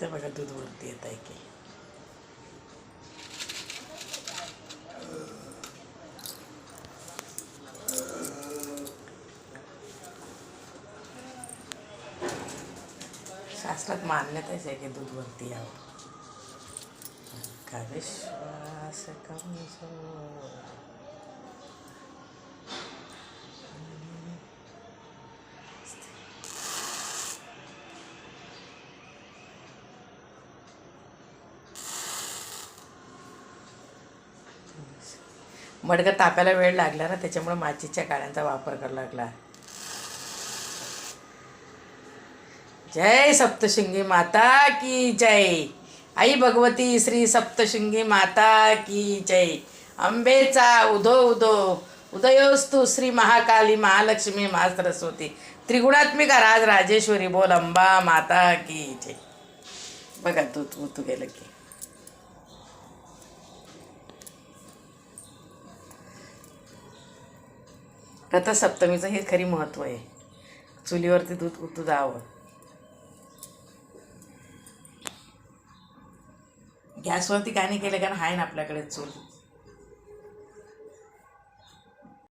ते बघा दूध वरती येत आहे की. शास्त्रात मान्यताच आहे की दूध वरती यावं. का मडकं तापायला वेळ लागला ना त्याच्यामुळे माचीच्या काळ्यांचा वापर करा लागला. जय सप्तशृंगी माता की जय. आई भगवती श्री सप्तशृंगी माता की जय. अंबेचा उदो उदो उदयोस्तु श्री महाकाली महालक्ष्मी महासरस्वती त्रिगुणात्मिका राज राजेश्वरी बोल अंबा माता की जय. बघा तू तू तू गेलं की. रथसप्तमीचं हे खरी महत्त्व आहे. चुलीवरती दूध उतू जावं गॅसवरती काय नाही केलं कारण आहे ना आपल्याकडे चूल.